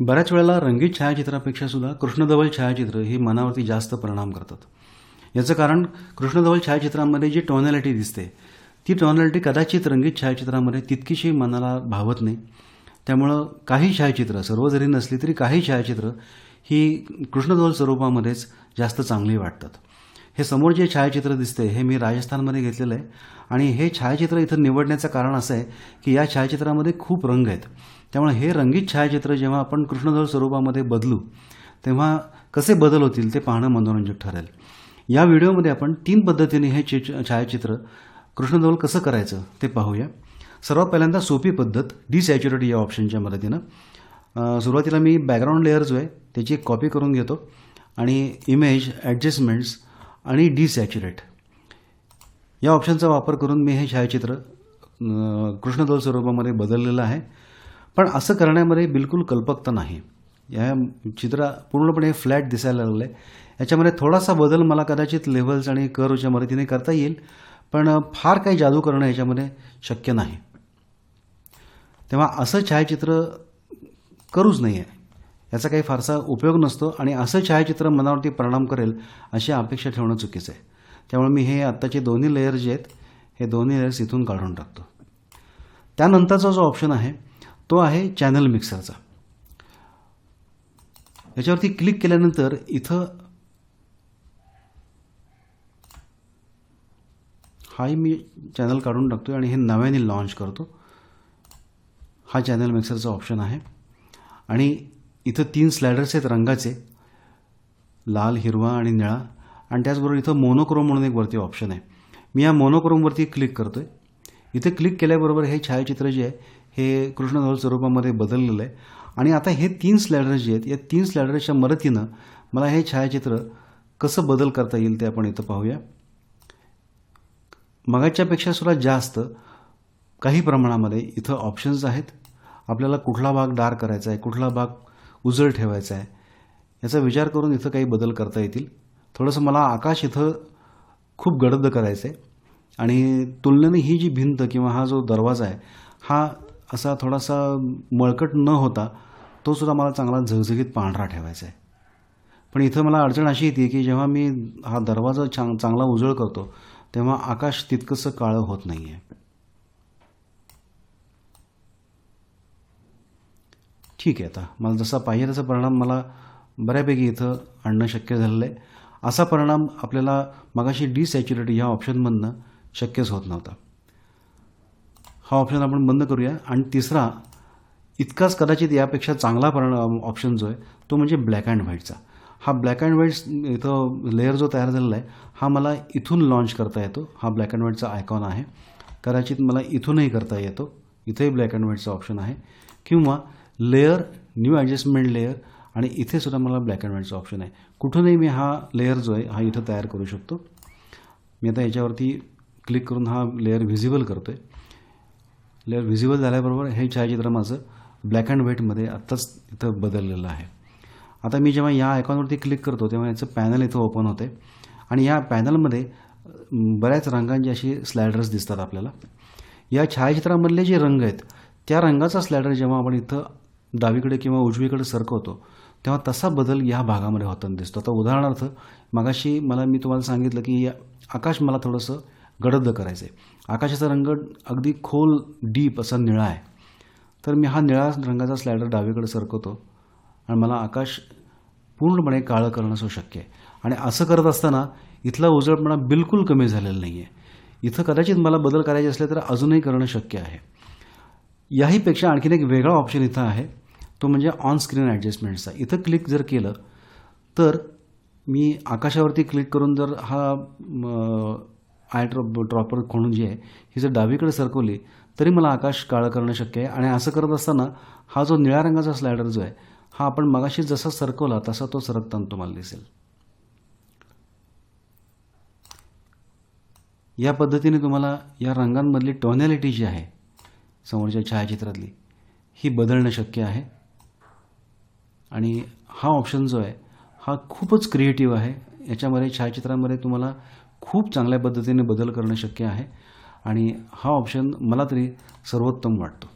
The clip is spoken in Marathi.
बऱ्याच वेळेला रंगीत छायाचित्रापेक्षा सुद्धा कृष्णधवल छायाचित्र ही मनावरती जास्त परिणाम करतात. याचं कारण कृष्णधवल छायाचित्रामध्ये जी टॉनॅलिटी दिसते ती टॉनॅलिटी कदाचित रंगीत छायाचित्रामध्ये तितकीशी मनाला भावत नाही. त्यामुळं काही छायाचित्र सर्व जरी नसली तरी काही छायाचित्र ही कृष्णधवल स्वरूपामध्येच जास्त चांगली वाटतात. हे समोर जे छायाचित्र दिसते हे मी राजस्थानमध्ये घेतलेलं आहे. आणि हे छायाचित्र इथं निवडण्याचं कारण असं आहे की या छायाचित्रामध्ये खूप रंग आहेत. त्यामुळे हे रंगीत छायाचित्र जेव्हा आपण कृष्णधर स्वरूपामध्ये बदलू तेव्हा कसे बदल होतील ते पाहणं मनोरंजक ठरेल. या व्हिडिओमध्ये आपण तीन पद्धतीने हे चि छायाचित्र कृष्णधवल कसं करायचं ते पाहूया. सर्वात पहिल्यांदा सोपी पद्धत डिसॅच्युरेट या ऑप्शनच्या मदतीनं. सुरुवातीला मी बॅकग्राऊंड लेअर जो आहे त्याची एक कॉपी करून घेतो. आणि इमेज ॲडजस्टमेंट्स आणि डिसॅच्युरेट. या ऑप्शनचा वापर करून मी हे छायाचित्र कृष्णदोल स्वरूपामध्ये बदललेलं आहे. पण असं करण्यामध्ये बिलकुल कल्पकता नाही. या चित्रा पूर्णपणे फ्लॅट दिसायला लागलं आहे याच्यामध्ये थोडासा बदल मला कदाचित लेव्हल्स आणि कर्वच्या मदतीने करता येईल पण फार काही जादू करणं याच्यामध्ये शक्य नाही. तेव्हा असं छायाचित्र करूच नाही आहे याचा काही फारसा उपयोग नसतो आणि असं छायाचित्र मनावरती परिणाम करेल अशी अपेक्षा ठेवणं चुकीचं आहे. त्यामुळे मी हे आत्ताचे दोन्ही लेयर जे आहेत हे दोन्ही लेयर्स इथून काढून टाकतो. त्यानंतरचा जो ऑप्शन आहे तो आहे चॅनल मिक्सरचा याच्यावरती क्लिक केल्यानंतर इथं हाही मी चॅनल काढून टाकतो आणि हे नव्याने लॉन्च करतो. हा चॅनल मिक्सरचा ऑप्शन आहे. आणि इथं तीन स्लायडर्स आहेत रंगाचे. लाल हिरवा आणि निळा. आणि त्याचबरोबर इथं मोनोक्रोम म्हणून एक वरती ऑप्शन आहे. मी या मोनोक्रोमवरती क्लिक करतो आहे इथे क्लिक केल्याबरोबर हे छायाचित्र जे आहे हे कृष्णधवल स्वरूपामध्ये बदललेलं आहे. आणि आता हे तीन स्लायडर्स जे आहेत या तीन स्लायडर्सच्या मदतीनं मला हे छायाचित्र कसं बदल करता येईल ते आपण इथं पाहूया. मगाच्यापेक्षा सुद्धा जास्त काही प्रमाणामध्ये इथं ऑप्शन्स आहेत. आपल्याला कुठला भाग डार्क करायचा आहे कुठला भाग उजळ ठेवायचा आहे. याचा विचार करून इथं काही बदल करता येतील. थोडंसं मला आकाश इथं खूप गडद करायचं आहे आणि तुलनेने ही जी भिंत किंवा हा जो दरवाजा आहे हा असा थोडासा मळकट न होता तो सुद्धा मला चांगला झगझगीत पांढरा ठेवायचा आहे पण इथं मला अडचण अशी येते की जेव्हा मी हा दरवाजा चांग चांगला उजळ करतो तेव्हा आकाश तितकंसं काळं होत नाही आहे ठीक आहे आता. मला जसा पाहिजे तसा परिणाम मला बऱ्यापैकी इथं आणणं शक्य झालेलं आहे. असा परिणाम आपल्याला मगाशी डिसॅच्युरेट ह्या ऑप्शनमधनं शक्यच होत नव्हता. हा ऑप्शन आपण बंद करूया. आणि तिसरा इतकाच कदाचित यापेक्षा चांगला परिणाम ऑप्शन जो आहे तो म्हणजे ब्लॅक अँड व्हाईटचा. हा ब्लॅक अँड व्हाईट इथं लेअर जो तयार झालेला आहे हा मला इथून लॉन्च करता येतो. हा ब्लॅक अँड व्हाईटचा आयकॉन आहे. कदाचित मला इथूनही करता येतो. इथंही ब्लॅक अँड व्हाईटचा ऑप्शन आहे. किंवा लेअर न्यू ॲडजस्टमेंट लेअर आणि इथे सुद्धा मला ब्लॅक अँड व्हाईटचा ऑप्शन आहे. कुठूनही मी हा लेअर जो आहे हा इथं तयार करू शकतो. मी आता याच्यावरती क्लिक करून हा लेअर व्हिजिबल करतो आहे लेअर व्हिजिबल झाल्याबरोबर हे छायाचित्र माझं ब्लॅक अँड व्हाईटमध्ये आत्ताच इथं बदललेलं आहे. आता मी जेव्हा या आयकॉनवरती क्लिक करतो तेव्हा याचं पॅनल इथं ओपन होते. आणि या पॅनलमध्ये बऱ्याच रंगांची अशी स्लॅडर्स दिसतात आपल्याला. या छायाचित्रामधले जे रंग आहेत त्या रंगाचा स्लॅडर जेव्हा आपण इथं डावीकडे किंवा उजवीकडे सरकवतो तेव्हा तसा बदल या भागामध्ये होताना दिसतो. आता उदाहरणार्थ मगाशी मला मी तुम्हाला सांगितलं की या आकाश मला थोडंसं गडद करायचं आहे आकाशाचा रंग अगदी खोल डीप असा निळा आहे. तर मी हा निळा रंगाचा स्लायडर डावीकडे सरकवतो आणि मला आकाश पूर्णपणे काळं करणं असं शक्य आहे. आणि असं करत असताना इथला उजळपणा बिलकुल कमी झालेला नाही आहे इथं कदाचित मला बदल करायचे असले तर अजूनही करणं शक्य आहे. याहीपेक्षा आणखीन एक वेगळा ऑप्शन इथं आहे. तो म्हणजे ऑन स्क्रीन ॲडजस्टमेंटचा इथं क्लिक जर केलं तर मी आकाशावरती क्लिक करून जर हा आय ड्रॉप ड्रॉपर खोणून जी आहे ही जर डावीकडे सरकवली तरी मला आकाश काळं करणं शक्य आहे. आणि असं करत असताना हा जो निळ्या रंगाचा स्लायडर जो आहे हा आपण मगाशी जसा सरकवला तसा तो सरकताना तुम्हाला दिसेल. या पद्धतीने तुम्हाला या रंगांमधली टॉनॅलिटी जी आहे समोरच्या छायाचित्रातली ही बदलणं शक्य आहे. आणि हा ऑप्शन जो आहे हा खूपच क्रिएटिव्ह आहे. याच्यामध्ये छायाचित्रामध्ये तुम्हाला खूप चांगल्या पद्धतीने बदल करणं शक्य आहे. आणि हा ऑप्शन मला तरी सर्वोत्तम वाटतो.